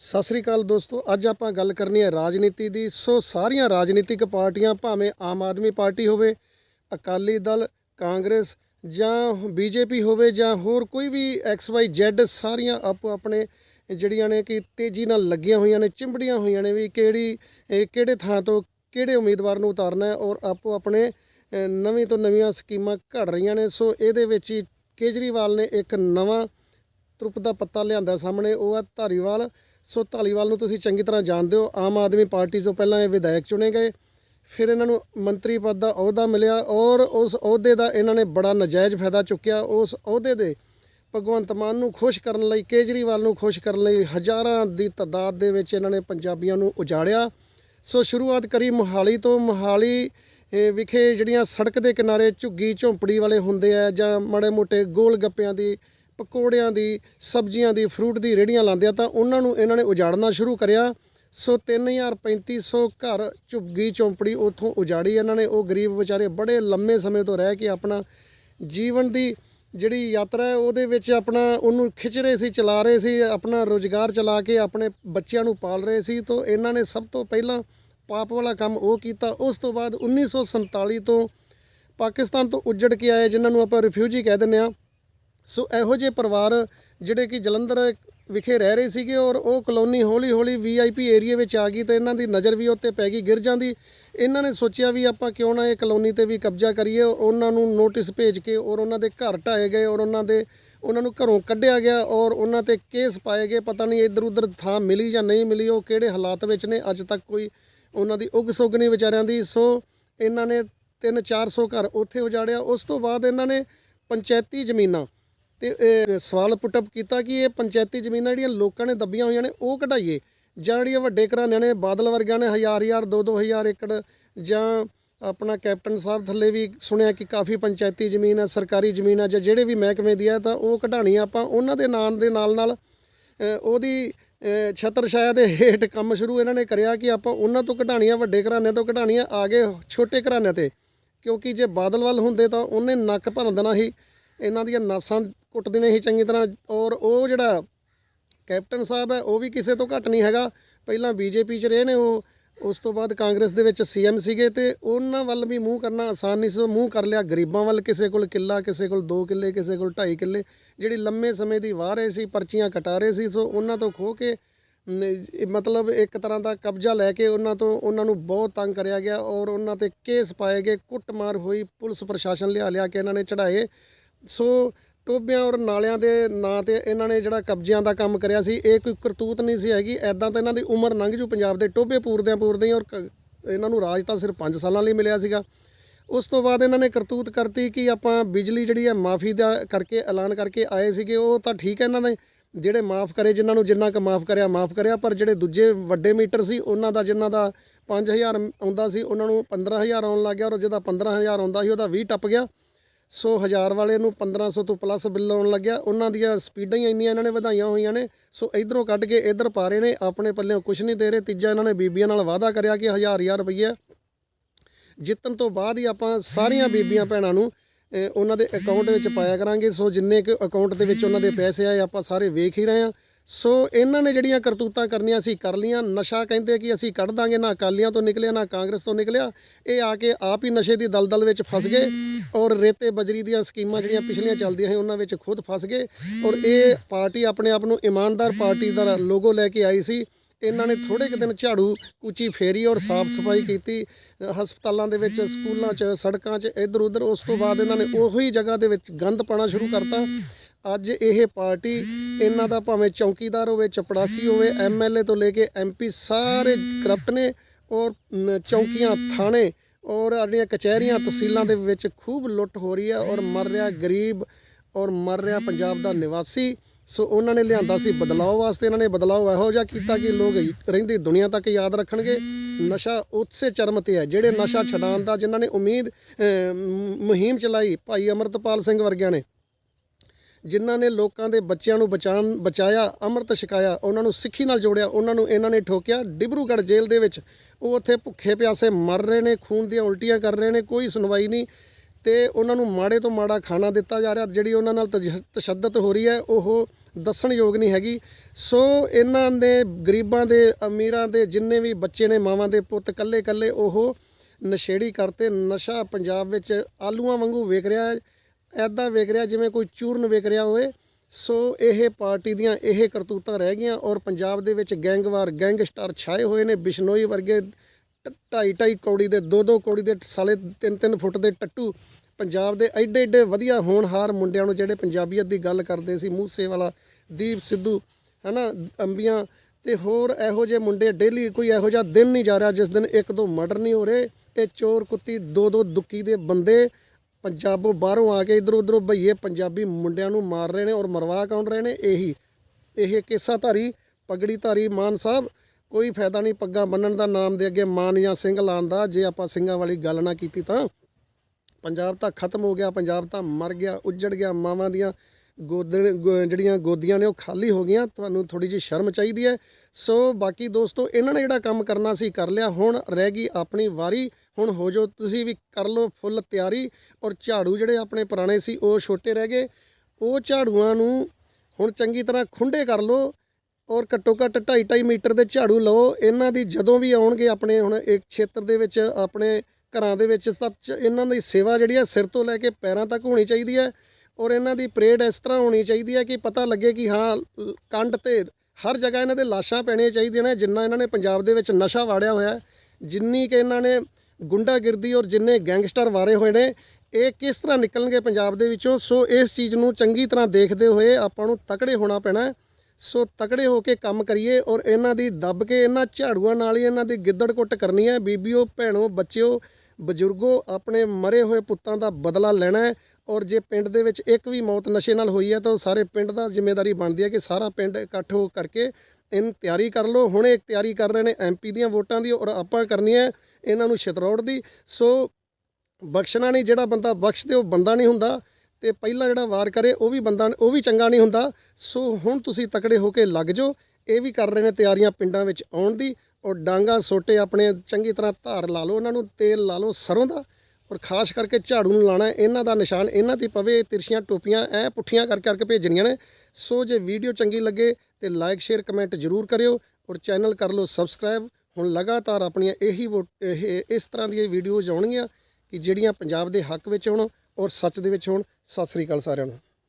ਸਤਿ ਸ੍ਰੀ ਅਕਾਲ ਦੋਸਤੋ, ਅੱਜ ਆਪਾਂ ਗੱਲ ਕਰਨੀ ਹੈ ਰਾਜਨੀਤੀ ਦੀ। ਸੋ ਸਾਰੀਆਂ ਰਾਜਨੀਤਿਕ ਪਾਰਟੀਆਂ ਭਾਵੇਂ ਆਮ ਆਦਮੀ ਪਾਰਟੀ ਹੋਵੇ, ਅਕਾਲੀ ਦਲ, ਕਾਂਗਰਸ ਜਾਂ ਬੀਜੇਪੀ ਹੋਵੇ ਜਾਂ ਹੋਰ ਕੋਈ ਵੀ ਐਕਸ ਵਾਈ ਜ਼ੈਡ ਸਾਰੀਆਂ ਆਪੋ ਆਪਣੇ ਜਿਹੜੀਆਂ ਨੇ ਕਿ ਤੇਜ਼ੀ ਨਾਲ ਲੱਗੀਆਂ ਹੋਈਆਂ ਨੇ, ਚਿੰਬੜੀਆਂ ਹੋਈਆਂ ਨੇ ਵੀ ਕਿਹੜੀ ਕਿਹੜੇ ਥਾਂ ਤੋਂ ਕਿਹੜੇ ਉਮੀਦਵਾਰ ਨੂੰ ਉਤਾਰਨਾ ਹੈ ਔਰ ਆਪੋ ਆਪਣੇ ਨਵੀਂ ਤੋਂ ਨਵੀਆਂ ਸਕੀਮਾਂ ਘੜ ਰਹੀਆਂ ਨੇ। ਸੋ ਇਹਦੇ ਵਿੱਚ ਹੀ ਕੇਜਰੀਵਾਲ ਨੇ ਇੱਕ ਨਵਾਂ ਤਰੁੱਪ ਦਾ ਪੱਤਾ ਲਿਆਂਦਾ ਸਾਹਮਣੇ, ਉਹ ਹੈ ਧਾਰੀਵਾਲ। ਸੋ ਧਾਲੀਵਾਲ ਨੂੰ ਤੁਸੀਂ ਚੰਗੀ ਤਰ੍ਹਾਂ ਜਾਣਦੇ ਹੋ, ਆਮ ਆਦਮੀ ਪਾਰਟੀ ਤੋਂ ਪਹਿਲਾਂ ਇਹ ਵਿਧਾਇਕ ਚੁਣੇ ਗਏ, ਫਿਰ ਇਹਨਾਂ ਨੂੰ ਮੰਤਰੀ ਪਦ ਦਾ ਅਹੁਦਾ ਮਿਲਿਆ ਔਰ ਉਸ ਅਹੁਦੇ ਦਾ ਇਹਨਾਂ ਨੇ ਬੜਾ ਨਜਾਇਜ਼ ਫਾਇਦਾ ਚੁੱਕਿਆ। ਉਸ ਅਹੁਦੇ ਦੇ ਭਗਵੰਤ ਮਾਨ ਨੂੰ ਖੁਸ਼ ਕਰਨ ਲਈ, ਕੇਜਰੀਵਾਲ ਨੂੰ ਖੁਸ਼ ਕਰਨ ਲਈ ਹਜ਼ਾਰਾਂ ਦੀ ਤਾਦਾਦ ਦੇ ਵਿੱਚ ਇਹਨਾਂ ਨੇ ਪੰਜਾਬੀਆਂ ਨੂੰ ਉਜਾੜਿਆ। ਸੋ ਸ਼ੁਰੂਆਤ ਕਰੀ ਮੋਹਾਲੀ ਤੋਂ। ਮੋਹਾਲੀ ਵਿਖੇ ਜਿਹੜੀਆਂ ਸੜਕ ਦੇ ਕਿਨਾਰੇ ਝੁੱਗੀ ਝੌਂਪੜੀ ਵਾਲੇ ਹੁੰਦੇ ਆ ਜਾਂ ਮਾੜੇ ਮੋਟੇ ਗੋਲ ਗੱਪਿਆਂ ਦੀ ਪਕੌੜਿਆਂ ਦੀ, ਸਬਜ਼ੀਆਂ ਦੀ ਫਰੂਟ ਦੀ ਰੇੜੀਆਂ ਲਾਉਂਦੇ ਆ ਤਾਂ ਉਹਨਾਂ ਨੂੰ ਇਹਨਾਂ ਨੇ ਉਜਾੜਨਾ ਸ਼ੁਰੂ ਕਰਿਆ। ਸੋ 3350 ਘਰ ਝੁੱਗੀ ਝੌਂਪੜੀ ਉਥੋਂ ਉਜਾੜੀ ਇਹਨਾਂ ਨੇ। ਉਹ ਗਰੀਬ ਵਿਚਾਰੇ ਬੜੇ ਲੰਮੇ ਸਮੇਂ ਤੋਂ ਰਹਿ ਕੇ ਆਪਣਾ ਜੀਵਨ ਦੀ ਜਿਹੜੀ ਯਾਤਰਾ ਹੈ, ਉਹਦੇ ਵਿੱਚ ਆਪਣਾ ਉਹਨੂੰ ਖਿੱਚ ਰਹੇ ਸੀ, ਚਲਾ ਰਹੇ ਸੀ, ਆਪਣਾ ਰੋਜ਼ਗਾਰ ਚਲਾ ਕੇ ਆਪਣੇ ਬੱਚਿਆਂ ਨੂੰ ਪਾਲ ਰਹੇ ਸੀ। ਤੋਂ ਇਹਨਾਂ ਨੇ ਸਭ ਤੋਂ ਪਹਿਲਾਂ ਪਾਪ ਵਾਲਾ ਕੰਮ ਉਹ ਕੀਤਾ। ਉਸ ਤੋਂ ਬਾਅਦ 1947 ਤੋਂ ਪਾਕਿਸਤਾਨ ਤੋਂ ਉੱਜੜ ਕੇ ਆਏ, ਜਿਨ੍ਹਾਂ ਨੂੰ ਆਪਾਂ ਰਿਫਿਊਜੀ ਕਹਿ ਦਿੰਦੇ ਆ ਸੋ ਇਹੋ ਜਿਹੇ ਪਰਿਵਾਰ ਜਿਹੜੇ ਕਿ ਜਲੰਧਰ ਵਿਖੇ ਰਹਿ ਰਹੇ ਸੀਗੇ ਔਰ ਉਹ ਕਲੋਨੀ ਹੌਲੀ ਹੌਲੀ ਵੀਆਈਪੀ ਏਰੀਆ ਵਿੱਚ ਆ ਗਈ ਤੇ ਇਹਨਾਂ ਦੀ ਨਜ਼ਰ ਵੀ ਉੱਤੇ ਪੈ ਗਈ, ਗਿਰ ਜਾਂਦੀ। ਇਹਨਾਂ ਨੇ ਸੋਚਿਆ ਵੀ ਆਪਾਂ ਕਿਉਂ ਨਾ ਇਹ ਕਲੋਨੀ ਤੇ ਵੀ ਕਬਜ਼ਾ ਕਰੀਏ। ਉਹਨਾਂ ਨੂੰ ਨੋਟਿਸ ਭੇਜ ਕੇ ਔਰ ਉਹਨਾਂ ਦੇ ਘਰ ਢਾਏ ਗਏ ਔਰ ਉਹਨਾਂ ਦੇ, ਉਹਨਾਂ ਨੂੰ ਘਰੋਂ ਕੱਢਿਆ ਗਿਆ ਔਰ ਉਹਨਾਂ ਤੇ ਕੇਸ ਪਾਏ ਗਏ। ਪਤਾ ਨਹੀਂ ਇੱਧਰ ਉੱਧਰ ਥਾਂ ਮਿਲੀ ਜਾਂ ਨਹੀਂ ਮਿਲੀ, ਉਹ ਕਿਹੜੇ ਹਾਲਾਤ ਵਿੱਚ ਨੇ, ਅੱਜ ਤੱਕ ਕੋਈ ਉਹਨਾਂ ਦੀ ਉਗ ਸੁਗ ਨਹੀਂ ਵਿਚਾਰਿਆਂ ਦੀ। ਸੋ ਇਹਨਾਂ ਨੇ 3-400 ਘਰ ਉੱਥੇ ਉਜਾੜਿਆ। ਉਸ ਤੋਂ ਬਾਅਦ ਇਹਨਾਂ ਨੇ ਪੰਚਾਇਤੀ ਜ਼ਮੀਨਾਂ ਤੇ ਇਹ ਸਵਾਲ ਪੁੱਟਅਪ ਕੀਤਾ ਕਿ ਇਹ ਪੰਚਾਇਤੀ ਜ਼ਮੀਨਾਂ ਜਿਹੜੀਆਂ ਲੋਕਾਂ ਨੇ ਦੱਬੀਆਂ ਹੋਈਆਂ ਨੇ ਉਹ ਕਢਾਈਏ ਜਾਂ ਜਿਹੜੀਆਂ ਵੱਡੇ ਘਰਾਣਿਆਂ ਨੇ ਬਾਦਲ ਵਰਗਿਆਂ ਨੇ ਹਜ਼ਾਰ ਹਜ਼ਾਰ ਦੋ ਦੋ ਹਜ਼ਾਰ ਏਕੜ ਜਾਂ ਆਪਣਾ ਕੈਪਟਨ ਸਾਹਿਬ ਥੱਲੇ ਵੀ ਸੁਣਿਆ ਕਿ ਕਾਫੀ ਪੰਚਾਇਤੀ ਜ਼ਮੀਨ ਹੈ ਸਰਕਾਰੀ ਜ਼ਮੀਨ ਹੈ ਜਾਂ ਜਿਹੜੇ ਵੀ ਮਹਿਕਮੇ ਦੀ ਹੈ ਤਾਂ ਉਹ ਕਢਾਣੀ ਆਪਾਂ ਉਹਨਾਂ ਦੇ ਨਾਂ ਦੇ ਨਾਲ ਨਾਲ ਉਹਦੀ ਅ, ਛਤਰ ਛਾਇਆ ਦੇ ਹੇਠ ਕੰਮ ਸ਼ੁਰੂ ਇਹਨਾਂ ਨੇ ਕਰਿਆ ਕਿ ਆਪਾਂ ਉਹਨਾਂ ਤੋਂ ਕਢਾਣੀਆਂ ਵੱਡੇ ਘਰਾਣਿਆਂ ਤੋਂ ਕਢਾਣੀਆਂ ਆ ਗਏ ਛੋਟੇ ਘਰਾਣਿਆਂ ਤੇ। ਕਿਉਂਕਿ ਜੇ ਬਾਦਲ ਵੱਲ ਹੁੰਦੇ ਤਾਂ ਉਹਨੇ ਨੱਕ ਭੰਨ ਦੇਣਾ ਹੀ ਇਹਨਾਂ ਦੀਆਂ ਨਾਸਾਂ ਕੁੱਟ ਦੇਣੇ ਸੀ ਚੰਗੀ ਤਰ੍ਹਾਂ ਔਰ ਉਹ ਜਿਹੜਾ ਕੈਪਟਨ ਸਾਹਿਬ ਹੈ, ਉਹ ਵੀ ਕਿਸੇ ਤੋਂ ਘੱਟ ਨਹੀਂ ਹੈਗਾ। ਪਹਿਲਾਂ ਬੀਜੇਪੀ 'ਚ ਰਹੇ ਨੇ ਉਹ, ਉਸ ਤੋਂ ਬਾਅਦ ਕਾਂਗਰਸ ਦੇ ਵਿੱਚ ਸੀਐਮ ਸੀਗੇ ਤੇ ਉਹਨਾਂ ਵੱਲ ਵੀ ਮੂੰਹ ਕਰਨਾ ਆਸਾਨ ਨਹੀਂ ਸੀ ਉਹ ਮੂੰਹ ਕਰ ਲਿਆ ਗਰੀਬਾਂ ਵੱਲ, ਕਿਸੇ ਕੋਲ ਕਿੱਲਾ, ਕਿਸੇ ਕੋਲ 2 ਕਿੱਲੇ, ਕਿਸੇ ਕੋਲ 2.5 ਕਿੱਲੇ। ਜਿਹੜੀ ਲੰਮੇ ਸਮੇਂ ਦੀ ਵਾਹ ਰਹੇ ਸੀ, ਪਰਚੀਆਂ ਕਟਾ ਰਹੇ ਸੀ, ਸੋ ਉਹਨਾਂ ਤੋਂ ਖੋ ਕੇ ਮਤਲਬ ਇੱਕ ਤਰ੍ਹਾਂ ਦਾ ਕਬਜ਼ਾ ਲੈ ਕੇ ਉਹਨਾਂ ਤੋਂ, ਉਹਨਾਂ ਨੂੰ ਬਹੁਤ ਤੰਗ ਕਰਿਆ ਗਿਆ ਔਰ ਉਹਨਾਂ ਤੇ ਕੇਸ ਪਾਏ ਗਏ, ਕੁੱਟਮਾਰ ਹੋਈ, ਪੁਲਿਸ ਪ੍ਰਸ਼ਾਸਨ ਲਿਆ ਲਿਆ ਕੇ ਇਹਨਾਂ ਨੇ ਚੜਾਏ ਸੋ ਟੋਬਿਆਂ ਔਰ ਨਾਲਿਆਂ ਦੇ ਨਾਂ ਤੇ ਇਹਨਾਂ ਨੇ ਜਿਹੜਾ ਕਬਜ਼ਿਆਂ ਦਾ ਕੰਮ ਕਰਿਆ ਸੀ, ਇਹ ਕੋਈ ਕਰਤੂਤ ਨਹੀਂ ਸੀ ਹੈਗੀ। ਐਦਾਂ ਤਾਂ ਇਹਨਾਂ ਦੀ ਉਮਰ ਲੰਘ ਜੂ ਪੰਜਾਬ ਦੇ ਟੋਬੇ ਪੂਰਦਿਆਂ ਪੂਰਦਿਆਂ ਔਰ ਕ- ਇਹਨਾਂ ਨੂੰ ਰਾਜ ਤਾਂ ਸਿਰਫ 5 ਸਾਲਾਂ ਲਈ ਮਿਲਿਆ ਸੀਗਾ। ਉਸ ਤੋਂ ਬਾਅਦ ਇਹਨਾਂ ਨੇ ਕਰਤੂਤ ਕਰਤੀ ਕਿ ਆਪਾਂ ਬਿਜਲੀ ਜਿਹੜੀ ਹੈ ਮਾਫੀ ਦਾ ਕਰਕੇ ਐਲਾਨ ਕਰਕੇ ਆਏ ਸੀਗੇ। ਉਹ ਤਾਂ ਠੀਕ ਹੈ ਇਹਨਾਂ ਨੇ, ਜਿਹੜੇ ਮਾਫ ਕਰੇ, ਜਿਨ੍ਹਾਂ ਨੂੰ ਜਿੰਨਾ ਕੁ ਮਾਫ ਕਰਿਆ ਮਾਫ ਕਰਿਆ, ਪਰ ਜਿਹੜੇ ਦੂਜੇ ਵੱਡੇ ਮੀਟਰ ਸੀ, ਉਹਨਾਂ ਦਾ ਜਿਨ੍ਹਾਂ ਦਾ 5000 ਆਉਂਦਾ ਸੀ, ਉਹਨਾਂ ਨੂੰ 15000 ਆਉਣ ਲੱਗ ਗਿਆ ਔਰ ਜਿਹਦਾ 15000 ਆਉਂਦਾ ਸੀ, ਉਹਦਾ 20 ਟੱਪ ਗਿਆ। ਸੋ ਹਜ਼ਾਰ ਵਾਲੇ ਨੂੰ 1500 ਤੋਂ ਪਲੱਸ ਬਿੱਲ ਆਉਣ ਲੱਗਿਆ। ਉਹਨਾਂ ਦੀਆਂ ਸਪੀਡਾਂ ਹੀ ਇੰਨੀਆਂ ਇਹਨਾਂ ਨੇ ਵਧਾਈਆਂ ਹੋਈਆਂ ਨੇ। ਸੋ ਇਧਰੋਂ ਕੱਢ ਕੇ ਇਧਰ ਪਾ ਰਹੇ ਨੇ। ਆਪਣੇ ਪੱਲਿਓਂ ਕੁਝ ਨਹੀਂ ਦੇ ਰਹੇ। ਤੀਜਾ ਇਹਨਾਂ ਨੇ ਬੀਬੀਆਂ ਨਾਲ ਵਾਅਦਾ ਕਰਿਆ ਕਿ ਹਜ਼ਾਰ ਹਜ਼ਾਰ ਰੁਪਈਆ ਜਿੱਤਣ ਤੋਂ ਬਾਅਦ ਹੀ ਆਪਾਂ ਸਾਰੀਆਂ ਬੀਬੀਆਂ ਭੈਣਾਂ ਨੂੰ ਉਹਨਾਂ ਦੇ ਅਕਾਊਂਟ ਵਿੱਚ ਪਾਇਆ ਕਰਾਂਗੇ। ਸੋ ਜਿੰਨੇ ਕੁ ਅਕਾਊਂਟ ਦੇ ਵਿੱਚ ਉਹਨਾਂ ਦੇ ਪੈਸੇ ਆਏ, ਆਪਾਂ ਸਾਰੇ ਵੇਖ ਹੀ ਰਹੇ ਹਾਂ। ਸੋ ਇਹਨਾਂ ਨੇ ਜਿਹੜੀਆਂ ਕਰਤੂਤਾਂ ਕਰਨੀਆਂ ਸੀ ਕਰ ਲੀਆਂ ਨਸ਼ਾ ਕਹਿੰਦੇ ਕਿ ਅਸੀਂ ਕੱਢ ਦਾਂਗੇ, ਨਾ ਅਕਾਲੀਆਂ ਤੋਂ ਨਿਕਲਿਆ, ਨਾ ਕਾਂਗਰਸ ਤੋਂ ਨਿਕਲਿਆ। ਇਹ ਆ ਕੇ ਆਪ ਹੀ ਨਸ਼ੇ ਦੀ ਦਲਦਲ ਵਿੱਚ ਫਸ ਗਏ ਔਰ ਰੇਤੇ ਬਜਰੀ ਦੀਆਂ ਸਕੀਮਾਂ ਜਿਹੜੀਆਂ ਪਿਛਲੀਆਂ ਚੱਲਦੀਆਂ ਸੀ, ਉਹਨਾਂ ਵਿੱਚ ਖੁਦ ਫਸ ਗਏ ਔਰ ਇਹ ਪਾਰਟੀ ਆਪਣੇ ਆਪ ਨੂੰ ਇਮਾਨਦਾਰ ਪਾਰਟੀ ਦਾ ਲੋਗੋ ਲੈ ਕੇ ਆਈ ਸੀ। ਇਹਨਾਂ ਨੇ ਥੋੜੇ ਕੁ ਦਿਨ ਝਾੜੂ ਕੂਚੀ ਫੇਰੀ ਔਰ ਸਾਫ਼ ਸਫ਼ਾਈ ਕੀਤੀ। ਹਸਪਤਾਲਾਂ ਦੇ ਵਿੱਚ, ਸਕੂਲਾਂ 'ਚ, ਸੜਕਾਂ 'ਚ ਇੱਧਰ ਉੱਧਰ ਉਸ ਤੋਂ ਬਾਅਦ ਇਹਨਾਂ ਨੇ ਉਹੀ ਜਗ੍ਹਾ ਦੇ ਵਿੱਚ ਗੰਦ ਪਾਣਾ ਸ਼ੁਰੂ ਕਰਤਾ। ਅੱਜ ਇਹ ਪਾਰਟੀ ਇਹਨਾਂ ਦਾ ਭਾਵੇਂ ਚੌਕੀਦਾਰ ਹੋਵੇ, ਚਪੜਾਸੀ ਹੋਵੇ ਐਮਐਲਏ ਤੋਂ ਲੈ ਕੇ ਐਮਪੀ ਸਾਰੇ ਕਰਪਟ ਨੇ ਔਰ ਨ- ਚੌਕੀਆਂ, ਥਾਣੇ ਔਰ ਆਪਣੀਆਂ ਕਚਹਿਰੀਆਂ, ਤਹਿਸੀਲਾਂ ਦੇ ਵਿੱਚ ਖੂਬ ਲੁੱਟ ਹੋ ਰਹੀ ਹੈ ਔਰ ਮਰ ਰਿਹਾ ਗਰੀਬ ਔਰ ਮਰ ਰਿਹਾ ਪੰਜਾਬ ਦਾ ਨਿਵਾਸੀ। ਸੋ ਉਹਨਾਂ ਨੇ ਲਿਆਂਦਾ ਸੀ ਬਦਲਾਅ ਵਾਸਤੇ, ਇਹਨਾਂ ਨੇ ਬਦਲਾਅ ਇਹੋ ਜਿਹਾ ਕੀਤਾ ਕਿ ਲੋਕ ਰਹਿੰਦੀ ਦੁਨੀਆ ਤੱਕ ਯਾਦ ਰੱਖਣਗੇ। ਨਸ਼ਾ ਉਸੇ ਚਰਮ ਤੇ ਹੈ, ਜਿਹੜੇ ਨਸ਼ਾ ਛਡਾਉਣ ਦਾ, ਜਿਨ੍ਹਾਂ ਨੇ ਉਮੀਦ ਮੁਹਿੰਮ ਚਲਾਈ, ਭਾਈ ਅਮਰਤਪਾਲ ਸਿੰਘ ਵਰਗਿਆਂ ਨੇ। ਜਿਨ੍ਹਾਂ ਨੇ ਲੋਕਾਂ ਦੇ ਬੱਚਿਆਂ ਨੂੰ ਬਚਾਉਣ, ਬਚਾਇਆ, ਅੰਮ੍ਰਿਤ ਛਕਾਇਆ, ਉਹਨਾਂ ਨੂੰ ਸਿੱਖੀ ਨਾਲ ਜੋੜਿਆ, ਉਹਨਾਂ ਨੂੰ ਇਹਨਾਂ ਨੇ ਠੋਕਿਆ। ਡਿਬਰੂਗੜ੍ਹ ਜੇਲ੍ਹ ਦੇ ਵਿੱਚ ਉਹ ਉੱਥੇ ਭੁੱਖੇ ਪਿਆਸੇ ਮਰ ਰਹੇ ਨੇ, ਖੂਨ ਦੀਆਂ ਉਲਟੀਆਂ ਕਰ ਰਹੇ ਨੇ, ਕੋਈ ਸੁਣਵਾਈ ਨਹੀਂ। ਤੇ ਉਹਨਾਂ ਨੂੰ ਮਾੜੇ ਤੋਂ ਮਾੜਾ ਖਾਣਾ ਦਿੱਤਾ ਜਾ ਰਿਹਾ, ਜਿਹੜੀ ਉਹਨਾਂ ਨਾਲ ਤਜ- ਤਸ਼ੱਦਦ ਹੋ ਰਹੀ ਹੈ, ਉਹ ਦੱਸਣਯੋਗ ਨਹੀਂ ਹੈਗੀ। ਸੋ ਇਹਨਾਂ ਦੇ ਗਰੀਬਾਂ ਦੇ, ਅਮੀਰਾਂ ਦੇ ਜਿੰਨੇ ਵੀ ਬੱਚੇ ਨੇ, ਮਾਵਾਂ ਦੇ ਪੁੱਤ ਕੱਲੇ ਕੱਲੇ ਉਹ ਨਸ਼ੇੜੀ ਕਰਤੇ, ਨਸ਼ਾ ਪੰਜਾਬ ਵਿੱਚ ਆਲੂਆਂ ਵਾਂਗੂ ਵੇਖ ਰਿਹਾ ਹੈ। ਐਦਾਂ ਵੇਖ ਰਿਹਾ ਜਿਵੇਂ ਕੋਈ ਚੂਰਨ ਵੇਖ ਰਿਹਾ ਹੋਵੇ, ਸੋ ਇਹ ਪਾਰਟੀ ਦੀਆਂ ਇਹ ਕਰਤੂਤਾਂ ਰਹਿ ਗਈਆਂ ਔਰ ਪੰਜਾਬ ਦੇ ਵਿੱਚ ਗੈਂਗਵਾਰ ਗੈਂਗਸਟਰ ਛਾਏ ਹੋਏ ਨੇ, ਬਿਸ਼ਨੋਈ ਵਰਗੇ ਟ- ਢਾਈ ਢਾਈ ਕੌੜੀ ਦੇ, ਦੋ ਦੋ ਕੌੜੀ ਦੇ, ਸਾਲੇ ਤਿੰਨ ਤਿੰਨ ਫੁੱਟ ਦੇ ਟੱਟੂ ਪੰਜਾਬ ਦੇ ਐਡੇ ਐਡੇ ਵਧੀਆ ਹੋਣਹਾਰ ਮੁੰਡਿਆਂ ਨੂੰ ਜਿਹੜੇ ਪੰਜਾਬੀਅਤ ਦੀ ਗੱਲ ਕਰਦੇ ਸੀ ਮੂਸੇ ਵਾਲਾ ਦੀਪ ਸਿੱਧੂ, ਹਨਾ, ਅੰਬੀਆਂ ਤੇ ਹੋਰ ਇਹੋ ਜਿਹੇ ਮੁੰਡੇ ਡੇਲੀ ਕੋਈ ਇਹੋ ਜਿਹਾ ਦਿਨ ਨਹੀਂ ਜਾ ਰਿਹਾ ਜਿਸ ਦਿਨ ਇੱਕ ਦੋ ਮਰਡਰ ਨਹੀਂ ਹੋ ਰਹੇ, ਇਹ ਚੋਰ ਕੁੱਤੀ ਦੋ ਦੋ ਦੁੱਕੀ ਦੇ ਬੰਦੇ ਪੰਜਾਬੋਂ ਬਾਹਰੋਂ ਆ ਕੇ ਇਧਰ ਉਧਰੋਂ ਭਈਏ ਪੰਜਾਬੀ ਮੁੰਡਿਆਂ ਨੂੰ ਮਾਰ ਰਹੇ ਨੇ ਔਰ ਮਰਵਾ ਕੌਣ ਰਹੇ ਨੇ? ਇਹੀ। ਇਹ ਕੇਸਾ ਧਾਰੀ ਪਗੜੀ ਧਾਰੀ ਮਾਨ ਸਾਹਿਬ, ਕੋਈ ਫਾਇਦਾ ਨਹੀਂ ਪੱਗਾਂ ਬੰਨਣ ਦਾ, ਨਾਮ ਦੇ ਅੱਗੇ ਮਾਨ ਜਾਂ ਸਿੰਘ ਲਾਉਣ ਦਾ। ਜੇ ਆਪਾਂ ਸਿੰਘਾਂ ਵਾਲੀ ਗੱਲ ਨਾ ਕੀਤੀ ਤਾਂ ਪੰਜਾਬ ਤਾਂ ਖਤਮ ਹੋ ਗਿਆ, ਪੰਜਾਬ ਤਾਂ ਮਰ ਗਿਆ, ਉੱਜੜ ਗਿਆ, ਮਾਵਾਂ ਦੀਆਂ ਗੋਦਣ, ਗੋ- ਜਿਹੜੀਆਂ ਗੋਦੀਆਂ ਨੇ ਉਹ ਖਾਲੀ ਹੋ ਗਈਆਂ, ਤੁਹਾਨੂੰ ਥੋੜੀ ਜਿਹੀ ਸ਼ਰਮ ਚਾਹੀਦੀ ਹੈ। ਸੋ ਬਾਕੀ ਦੋਸਤੋ, ਇਹਨਾਂ ਨੇ ਜਿਹੜਾ ਕੰਮ ਕਰਨਾ ਸੀ, ਕਰ ਲਿਆ, ਹੁਣ ਰਹਿ ਗਈ ਆਪਣੀ ਵਾਰੀ। ਹੁਣ ਹੋ ਜੋ ਤੁਸੀਂ ਵੀ ਕਰ ਲਓ ਫੁੱਲ ਤਿਆਰੀ। ਔਰ ਝਾੜੂ ਜਿਹੜੇ ਆਪਣੇ ਪੁਰਾਣੇ ਸੀ, ਉਹ ਛੋਟੇ ਰਹਿ ਗਏ। ਉਹ ਝਾੜੂਆਂ ਨੂੰ ਹੁਣ ਚੰਗੀ ਤਰ੍ਹਾਂ ਖੁੰਡੇ ਕਰ ਲਓ ਔਰ ਘੱਟੋ ਘੱਟ 2.5 2.5 ਮੀਟਰ ਦੇ ਝਾੜੂ ਲਓ। ਇਹਨਾਂ ਦੀ ਜਦੋਂ ਵੀ ਆਉਣਗੇ ਆਪਣੇ ਹੁਣ ਇੱਕ ਖੇਤਰ ਦੇ ਵਿੱਚ, ਆਪਣੇ ਘਰਾਂ ਦੇ ਵਿੱਚ ਤਾਂ ਇਹਨਾਂ ਦੀ ਸੇਵਾ ਜਿਹੜੀ ਹੈ ਸਿਰ ਤੋਂ ਲੈ ਕੇ ਪੈਰਾਂ ਤੱਕ ਹੋਣੀ ਚਾਹੀਦੀ ਹੈ। ਔਰ ਇਹਨਾਂ ਦੀ ਪਰੇਡ ਇਸ ਤਰ੍ਹਾਂ ਹੋਣੀ ਚਾਹੀਦੀ ਹੈ ਕਿ ਪਤਾ ਲੱਗੇ ਕਿ ਹਾਂ ਲ- ਕੰਡ ਤੇ ਹਰ ਜਗ੍ਹਾ ਇਹਨਾਂ ਦੇ ਲਾਸ਼ਾਂ ਪੈਣੀਆਂ ਚਾਹੀਦੀਆਂ ਨੇ, ਜਿੰਨਾ ਇਹਨਾਂ ਨੇ ਪੰਜਾਬ ਦੇ ਵਿੱਚ ਨਸ਼ਾ ਵਾੜਿਆ ਹੋਇਆ ਜਿੰਨੀ ਕਿ ਇਹਨਾਂ ਨੇ ਗੁੰਡਾਗਿਰਦੀ ਔਰ ਜਿੰਨੇ ਗੈਂਗਸਟਰ ਵਾਰੇ ਹੋਏ ਨੇ, ਇਹ ਕਿਸ ਤਰ੍ਹਾਂ ਨਿਕਲਣਗੇ ਪੰਜਾਬ ਦੇ ਵਿੱਚੋਂ? ਸੋ ਇਸ ਚੀਜ਼ ਨੂੰ ਚੰਗੀ ਤਰ੍ਹਾਂ ਦੇਖਦੇ ਹੋਏ ਆਪਾਂ ਨੂੰ ਤਕੜੇ ਹੋਣਾ ਪੈਣਾ ਸੋ ਤਕੜੇ ਹੋ ਕੇ ਕੰਮ ਕਰੀਏ ਔਰ ਇਹਨਾਂ ਦੀ ਦੱਬ ਕੇ ਇਹਨਾਂ ਝਾੜੂਆਂ ਨਾਲ ਹੀ ਇਹਨਾਂ ਦੀ ਗਿੱਦੜ ਕੁੱਟ ਕਰਨੀ ਹੈ। ਬੀਬੀਓ, ਭੈਣੋ, ਬੱਚਿਓ ਬਜ਼ੁਰਗੋ, ਆਪਣੇ ਮਰੇ ਹੋਏ ਪੁੱਤਾਂ ਦਾ ਬਦਲਾ ਲੈਣਾ ਹੈ ਔਰ ਜੇ ਪਿੰਡ ਦੇ ਵਿੱਚ ਇੱਕ ਵੀ ਮੌਤ ਨਸ਼ੇ ਨਾਲ ਹੋਈ ਹੈ ਤਾਂ ਉਹ ਸਾਰੇ ਪਿੰਡ ਦਾ ਜ਼ਿੰਮੇਵਾਰੀ ਬਣਦੀ ਹੈ ਕਿ ਸਾਰਾ ਪਿੰਡ ਇਕੱਠ ਹੋ ਕਰਕੇ ਇਨ ਤਿਆਰੀ ਕਰ ਲਓ। ਹੁਣੇ ਤਿਆਰੀ ਕਰ ਰਹੇ ਨੇ ਐਮਪੀ ਦੀਆਂ ਵੋਟਾਂ ਦੀ ਔਰ ਆਪਾਂ ਕਰਨੀ ਹੈ ਇਹਨਾਂ ਨੂੰ ਛਤਰੌੜ ਦੀ। ਸੋ ਬਖਸ਼ਣਾ ਨਹੀਂ ਜਿਹੜਾ ਬੰਦਾ ਬਖਸ਼ਦੇ ਉਹ ਬੰਦਾ ਨਹੀਂ ਹੁੰਦਾ ਤੇ ਪਹਿਲਾਂ ਜਿਹੜਾ ਵਾਰ ਕਰੇ ਉਹ ਵੀ ਬੰਦਾ ਉਹ ਵੀ ਚੰਗਾ ਨਹੀਂ ਹੁੰਦਾ। ਸੋ ਹੁਣ ਤੁਸੀਂ ਤਕੜੇ ਹੋ ਕੇ ਲੱਗ ਜਾਓ। ਇਹ ਵੀ ਕਰ ਰਹੇ ਨੇ ਤਿਆਰੀਆਂ ਪਿੰਡਾਂ ਵਿੱਚ ਆਉਣ ਦੀ। ਔਰ ਡਾਂਗਾ ਸੋਟੇ ਆਪਣੇ ਚੰਗੀ ਤਰ੍ਹਾਂ ਧਾਰ ਲਾ ਲਓ, ਉਹਨਾਂ ਨੂੰ ਤੇਲ ਲਾ ਲਓ ਸਰੋਂ ਦਾ ਔਰ ਖਾਸ ਕਰਕੇ ਝਾੜੂ ਨੂੰ ਲਾਣਾ, ਇਹਨਾਂ ਦਾ ਨਿਸ਼ਾਨ ਇਹਨਾਂ ਦੀ ਪਵੇ, ਤਿਰਛੀਆਂ, ਟੋਪੀਆਂ, ਐ ਪੁੱਠੀਆਂ ਕਰ ਕਰਕੇ ਭੇਜਣੀਆਂ ਨੇ। ਸੋ ਜੇ ਵੀਡੀਓ ਚੰਗੀ ਲੱਗੇ ਤੇ ਲਾਈਕ ਸ਼ੇਅਰ ਕਮੈਂਟ ਜ਼ਰੂਰ ਕਰਿਓ ਔਰ ਚੈਨਲ ਕਰ ਲਓ ਸਬਸਕ੍ਰਾਈਬ ਹੁਣ ਲਗਾਤਾਰ ਆਪਣੀਆਂ ਇਹੀ ਵੋ- ਇਹ ਇਸ ਤਰ੍ਹਾਂ ਦੀਆਂ ਵੀਡੀਓਜ਼ ਆਉਣਗੀਆਂ ਕਿ ਜਿਹੜੀਆਂ ਪੰਜਾਬ ਦੇ ਹੱਕ ਵਿੱਚ ਹੋਣ ਔਰ ਸੱਚ ਦੇ ਵਿੱਚ ਹੋਣ। ਸਤਿ ਸ੍ਰੀ ਅਕਾਲ ਸਾਰਿਆਂ ਨੂੰ।